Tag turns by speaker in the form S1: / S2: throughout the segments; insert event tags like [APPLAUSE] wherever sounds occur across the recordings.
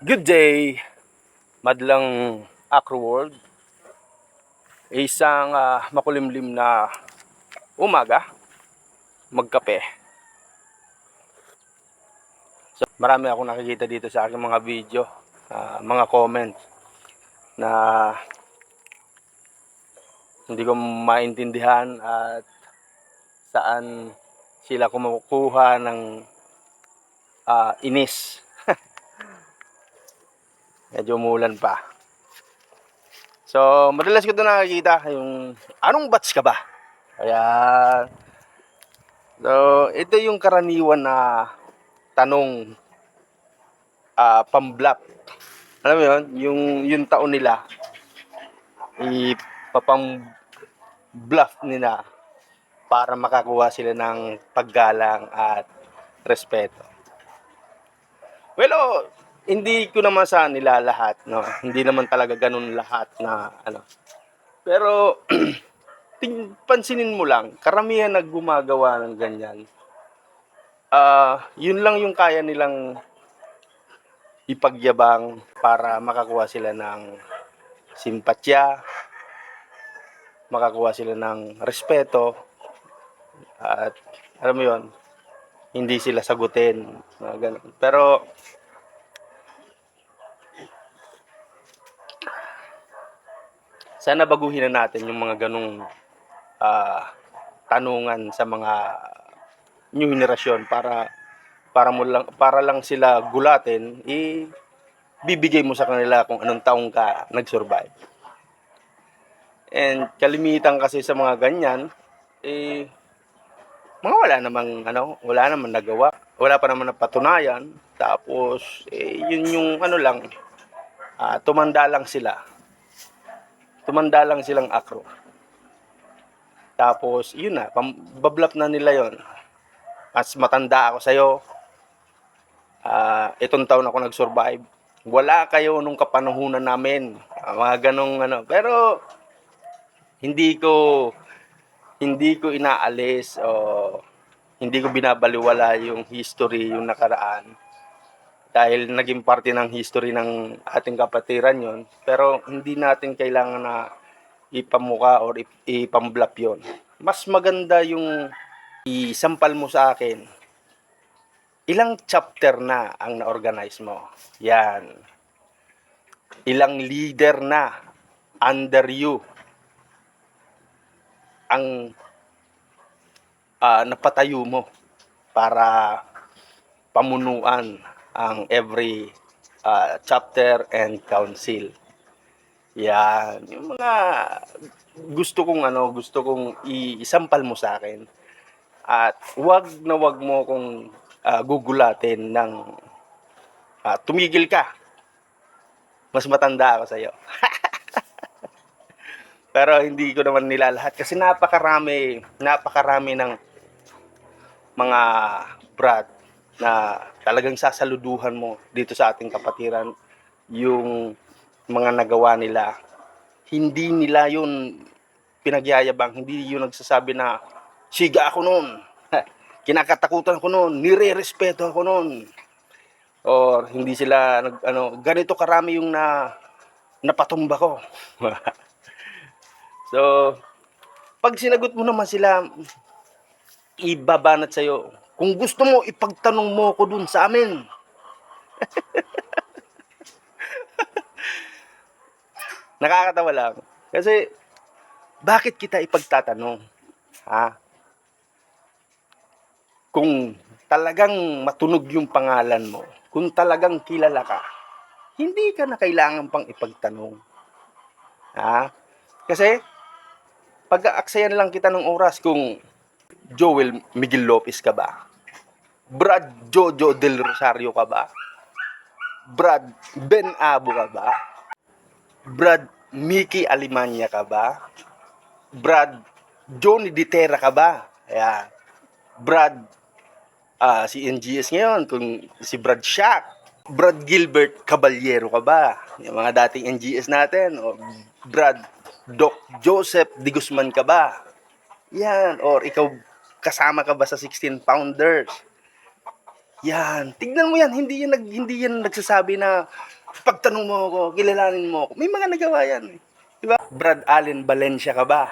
S1: Good day, madlang Acro World. Isang ah, makulimlim na umaga, magkape. So, marami akong nakikita dito sa aking mga video, ah, mga comment na hindi ko maintindihan at saan sila kumukuha ng ah, inis medyo umulan pa. So, madalas ko ito nakikita yung anong batch ka ba? Kaya So, ito yung karaniwan na tanong ah pamblap. Alam mo yun, yung yung taon nila ipapang bluff nila para makakuha sila ng paggalang at respeto. Well, oh, hindi ko naman sa nila lahat, no. Hindi naman talaga ganun lahat na ano. Pero [CLEARS THROAT] ting pansinin mo lang, karamihan na gumagawa ng ganyan. Ah, yun lang yung kaya nilang ipagyabang para makakuha sila ng simpatya, makakuha sila ng respeto, at alam mo yon hindi sila sagutin. Pero sana baguhin na natin yung mga ganong ah, tanungan sa mga new generation para para mo lang para lang sila gulatin i bibigay mo sa kanila kung anong taong ka nag-survive. And kalimitan kasi sa mga ganyan eh mga wala namang ano, wala namang nagawa. Wala pa naman napatunayan. Tapos eh yun yung ano lang ah, tumanda lang sila tumanda lang silang akro. Tapos, yun na, bablap na nila yon. Mas matanda ako sa'yo. Ah, itong taon ako nag-survive. Wala kayo nung kapanahunan namin. Ah, mga ganong ano. Pero, hindi ko, hindi ko inaalis o hindi ko binabaliwala yung history, yung nakaraan dahil naging parte ng history ng ating kapatiran yon pero hindi natin kailangan na ipamuka or ip- ipamblap yon mas maganda yung isampal mo sa akin ilang chapter na ang na-organize mo? Yan. Ilang leader na under you ang ah, napatayo mo para pamunuan ang every uh, chapter and council. Yan, yung mga gusto kong ano, gusto kong isampal mo sa akin. At wag na wag mo kong ah, gugulatin ng ah, tumigil ka. Mas matanda ako sa iyo. [LAUGHS] Pero hindi ko naman nila lahat kasi napakarami, napakarami ng mga brad na talagang sasaluduhan mo dito sa ating kapatiran yung mga nagawa nila. Hindi nila yun pinagyayabang, hindi yun nagsasabi na siga ako noon, [LAUGHS] kinakatakutan ko noon, nire-respeto ako noon. Or hindi sila nag ano, ganito karami yung na napatumba ko. [LAUGHS] so, pag sinagot mo naman sila, ibabanat sa'yo, kung gusto mo, ipagtanong mo ko dun sa amin. [LAUGHS] Nakakatawa lang. Kasi, bakit kita ipagtatanong? Ha? Kung talagang matunog yung pangalan mo, kung talagang kilala ka, hindi ka na kailangan pang ipagtanong. Ha? Kasi, pag-aaksayan lang kita ng oras kung Joel Miguel Lopez ka ba? Brad Jojo Del Rosario ka ba? Brad Ben Abo ka ba? Brad Mickey Alimanya ka ba? Brad Johnny Ditera ka ba? Ayan. Brad ah si NGS ngayon, kung si Brad Shack. Brad Gilbert Caballero ka ba? Yung mga dating NGS natin. O Brad Doc Joseph Di Guzman ka ba? Yan. Or ikaw, kasama ka ba sa 16 pounders? Yan, tignan mo yan, hindi yan, nag, hindi yan nagsasabi na pagtanong mo ako, kilalanin mo ako. May mga nagawa yan. eh. Di ba? Brad Allen Valencia ka ba?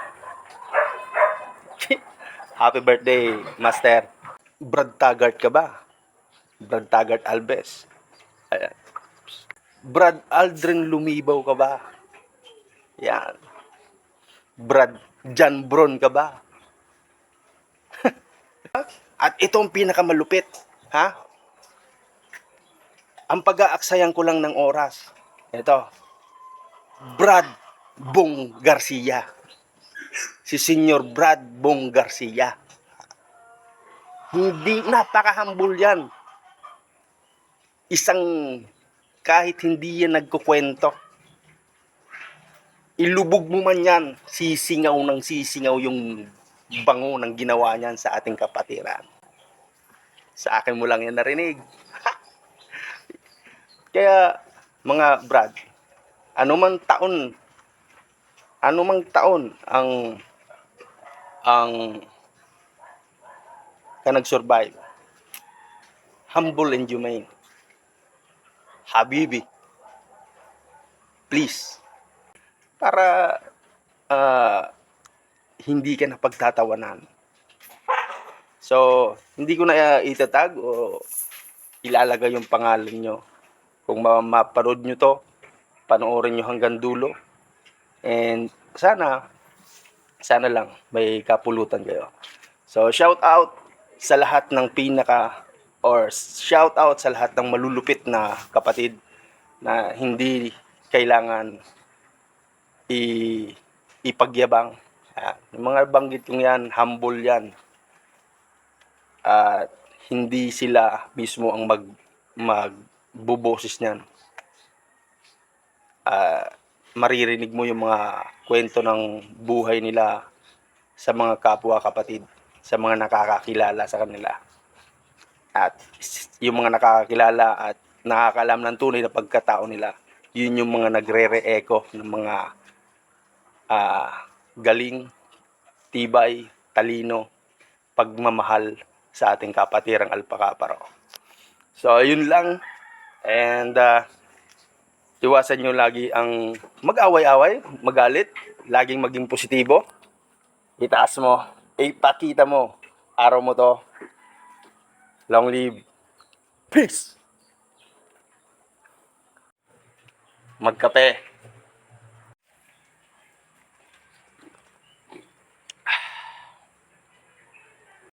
S1: [LAUGHS] Happy birthday, Master. Brad Taggart ka ba? Brad Taggart Alves. Ayan. Brad Aldrin Lumibaw ka ba? Yan. Brad John Bron ka ba? [LAUGHS] At ito ang pinakamalupit, ha? Ang pag-aaksayan ko lang ng oras. Ito. Brad Bong Garcia. Si Senior Brad Bong Garcia. Hindi, napaka-humble yan. Isang, kahit hindi yan nagkukwento, ilubog mo man yan, sisingaw ng sisingaw yung bango ng ginawa niyan sa ating kapatiran. Sa akin mo lang yan narinig. [LAUGHS] Kaya, mga brad, anumang taon, anumang taon ang ang ka nag-survive, humble and humane. Habibi, please, para ah, hindi ka na pagtatawanan. So, hindi ko na itatag o ilalagay yung pangalan nyo. Kung ma- maparod nyo to, panoorin nyo hanggang dulo. And sana, sana lang may kapulutan kayo. So, shout out sa lahat ng pinaka or shout out sa lahat ng malulupit na kapatid na hindi kailangan i ipagyabang. Ah, yung mga banggit kong yan, humble yan. At hindi sila mismo ang mag magbuboses niyan. Ah, maririnig mo yung mga kwento ng buhay nila sa mga kapwa kapatid, sa mga nakakakilala sa kanila. At yung mga nakakakilala at nakakalam ng tunay na pagkatao nila, yun yung mga nagre-re-echo ng mga ah, galing, tibay, talino, pagmamahal sa ating kapatirang alpakaparo. So, yun lang. And, uh, iwasan nyo lagi ang mag-away-away, magalit, laging maging positibo. Itaas mo, ipakita mo, araw mo to. Long live. Peace! Magkape.